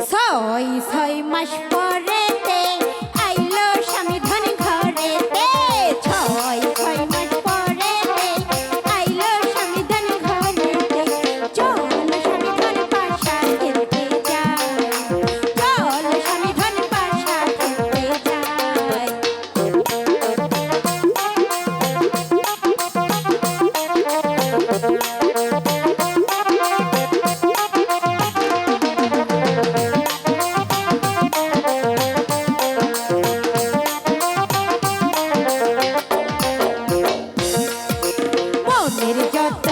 Só isso aí, mas pode. Get it, get.